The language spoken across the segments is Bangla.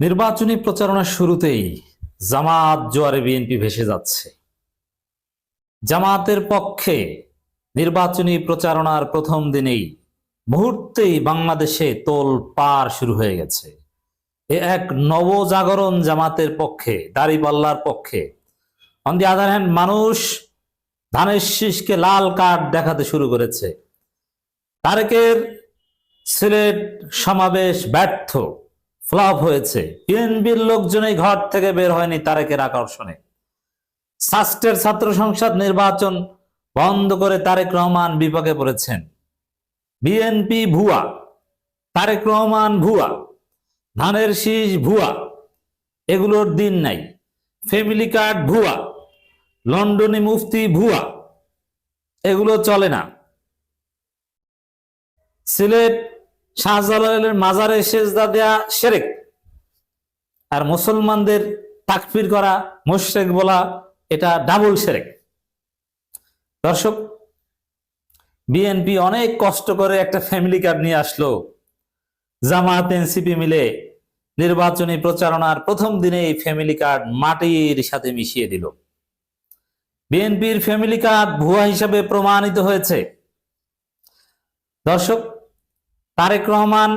নির্বাচনী প্রচারণার শুরুতেই জামাত জোয়ারে বিএনপি ভেসে যাচ্ছে। জামাতের পক্ষে নির্বাচনী প্রচারণার প্রথম দিনেই মুহূর্তেই বাংলাদেশে তোল পার শুরু হয়ে গেছে। এ এক নবজাগরণ জামাতের পক্ষে, দাড়িপাল্লার পক্ষে। অন দি আদার হ্যান্ড মানুষ ধানের শীষকে লাল কার্ড দেখাতে শুরু করেছে। তারেকের সিলেট সমাবেশ ব্যর্থ। ফ্লপ হয়েছে। বিএনপির লোকজনই ঘর থেকে বের হয়নি তারেকের আকর্ষণে। সাস্টের ছাত্র সংসদ নির্বাচন বন্ধ করে তারেক রহমান বিপাকে পড়েছেন। বিএনপি ভুয়া, তারেক রহমান ভুয়া, ধানের শীষ ভুয়া, এগুলোর দিন নাই। ফ্যামিলি কার্ড ভুয়া, লন্ডনী মুফতি ভুয়া, এগুলো চলে না। সিলেট শাহজালালের মাজারে সেজদা দেয়া সেরেক। আর মুসলমানদের তাকফির করা মুশরেক বলা এটা ডাবল সেরেক। দর্শক, বিএনপি অনেক কষ্ট করে একটা ফ্যামিলি কার্ড নিয়ে আসলো। জামাত এনসিপি মিলে নির্বাচনী প্রচারণার প্রথম দিনে এই ফ্যামিলি কার্ড মাটির সাথে মিশিয়ে দিল। বিএনপির ফ্যামিলি কার্ড ভুয়া হিসাবে প্রমাণিত হয়েছে। দর্শক তারেক রহমান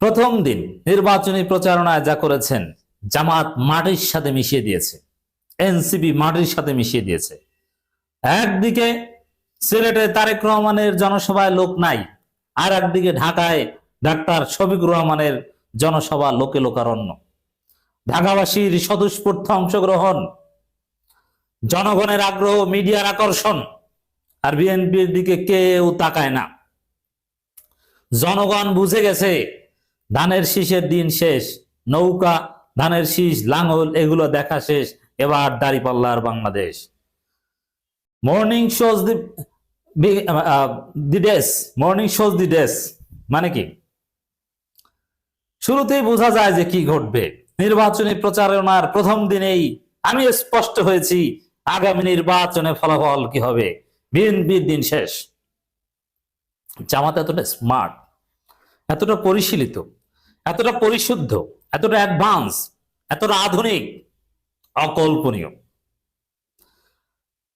প্রথম দিন নির্বাচনী প্রচারণায় যা করেছেন, জামাত মাটির সাথে মিশিয়ে দিয়েছে। এনসিপি মাটির সাথে মিশিয়ে দিয়েছে। একদিকে সিলেটে তারেক রহমানের জনসভায় লোক নাই আর একদিকে ঢাকায় ডাক্তার শফিকুর রহমানের জনসভা লোকে লোকারণ্য। ঢাকাবাসীর স্বতঃস্ফূর্ত অংশগ্রহণ, জনগণের আগ্রহ, মিডিয়ার আকর্ষণ, আর বিএনপির দিকে কেউ তাকায় না। জনগণ বুঝে গেছে, ধানের শীষের দিন শেষ, নৌকা, ধানের শীষ লাঙ্গল এগুলো দেখা শেষ, এবার দাড়িপাল্লার Bangladesh. Morning shows the days morning shows the days মানে কি? শুরুতেই বোঝা যায় যে কি ঘটবে। নির্বাচনী প্রচারণার প্রথম দিনেই আমি স্পষ্ট হয়েছি, আগামী নির্বাচনে ফলাফল কি হবে? বিএনপির দিন শেষ। জামাত এতটা স্মার্ট এতটা পরিশীলিত, এতটা পরিশুদ্ধ, এতটা অ্যাডভান্স এতটা আধুনিক, অকল্পনীয়।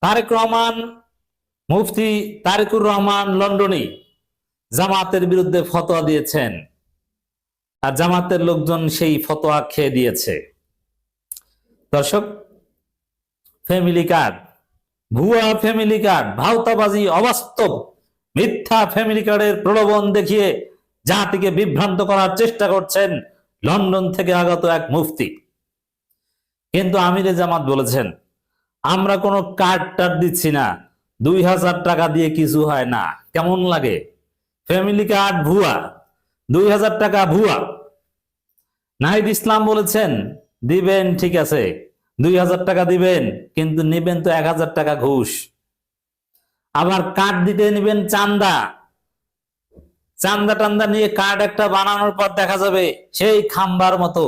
তারেক রহমান, মুফতি তারেকুর রহমান লন্ডনে জামাতের বিরুদ্ধে ফতোয়া দিয়েছেন। আর জামাতের লোকজন সেই ফতোয়া খেয়ে দিয়েছে। দর্শক ফ্যামিলি কার্ড ভুয়া ফ্যামিলি কার্ড ভাওতাবাজি, অবাস্তব, মিথ্যা ফ্যামিলি কার্ডের প্রলোভন দেখিয়ে জাতিকে বিভ্রান্ত করার চেষ্টা করছেন লন্ডন থেকে আগত এক মুফতি। কিন্তু আমিরে জামাত বলেছেন, আমরা কোনো কার্ড টার্ড দিচ্ছি না, দুই হাজার টাকা দিয়ে কিছু হয় না। কেমন লাগে? ফ্যামিলি কার্ড ভুয়া, দুই হাজার টাকা ভুয়া। নাহিদ ইসলাম বলেছেন, দিবেন, ঠিক আছে, দুই হাজার টাকা দিবেন, কিন্তু নিবেন তো এক হাজার টাকা ঘুষ। আবার কার্ড দিতে নিবেন চান্দা চান্দা টান্দা নিয়ে কার্ড একটা বানানোর পর দেখা যাবে সেই খাম্বার মতো।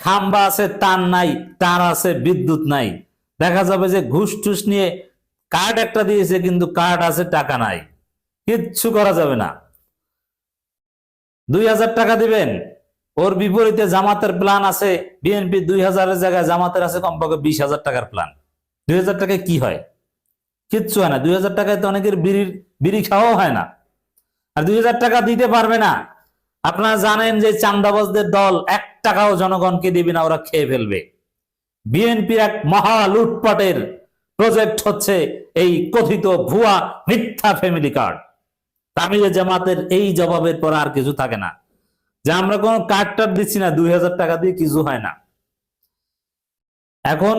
খাম্বা আছে, তার নাই, তার আছে, বিদ্যুৎ নাই। দেখা যাবে যে ঘুষ টুস নিয়ে কার্ড একটা দিয়েছে, কিন্তু কার্ড আছে, টাকা নাই। কিচ্ছু করা যাবে না। দুই হাজার টাকা দিবেন। ওর বিপরীতে জামাতের প্ল্যান আছে। বিএনপি দুই হাজারের জায়গায় জামাতের আছে, কমপক্ষে বিশ হাজার টাকার প্ল্যান দুই হাজার টাকায় কি হয়? কিচ্ছু হয় না। দুই হাজার টাকায় তো অনেকের বিড়ির বিড়ি খাওয়াও হয় না। আর দুই হাজার টাকা দিতে পারবে না। আপনারা জানেন যে চান্দাবাজদের দল এক টাকাও জনগণকে দিবে না, ওরা খেয়ে ফেলবে। বিএনপির এক মহা লুটপাটের প্রজেক্ট হচ্ছে এই কথিত ভুয়া মিথ্যা ফ্যামিলি কার্ড তামিলে জামাতের এই জবাবের পর আর কিছু থাকে না। যে আমরা কোনো কার্ড টার্ড দিচ্ছি না, দুই হাজার টাকা দিয়ে কিছু হয় না। এখন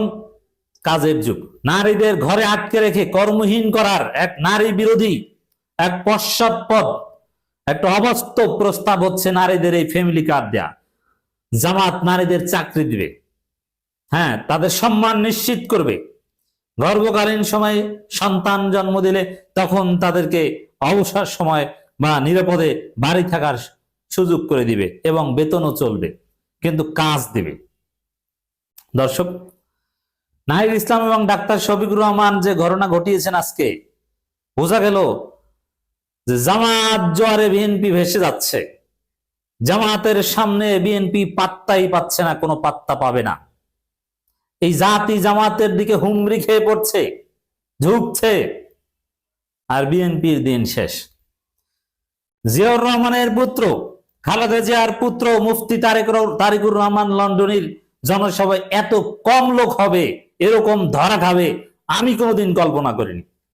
কাজের যুগ। নারীদের ঘরে আটকে রেখে কর্মহীন করার এক নারী বিরোধী এক পশ্চাৎপদ একটা অবাস্তব প্রস্তাব হচ্ছে নারীদের এই ফ্যামিলি কার্ড দেয়া। জামাত নারীদের চাকরি দিবে। হ্যাঁ তাদের সম্মান নিশ্চিত করবে। গর্ভকালীন সময়ে সন্তান জন্ম দিলে তখন তাদেরকে অবসর সময় বা নিরাপদে বাড়ি থাকার সুযোগ করে দিবে এবং বেতনও চলবে, কিন্তু কাজ দিবে। দর্শক, নাহিদ ইসলাম এবং ডাক্তার শফিকুর রহমান যে ঘটনা ঘটিয়েছেন আজকে, বোঝা গেল যে জামাত জোয়ারে বিএনপি ভেসে যাচ্ছে। জামাতের সামনে বিএনপি পাত্তাই পাচ্ছে না, কোনো পাত্তা পাবে না। এই জাতি জামাতের দিকে হুমড়ি খেয়ে পড়ছে, ঝুঁকছে, আর বিএনপির দিন শেষ। জিয়াউর রহমানের পুত্র, খালেদা জিয়ার পুত্র মুফতি তারেক তারিকুর রহমান লন্ডনের জনসভায় এত কম লোক হবে, এরকম ধরা খাবে, আমি কোনোদিন কল্পনা করিনি।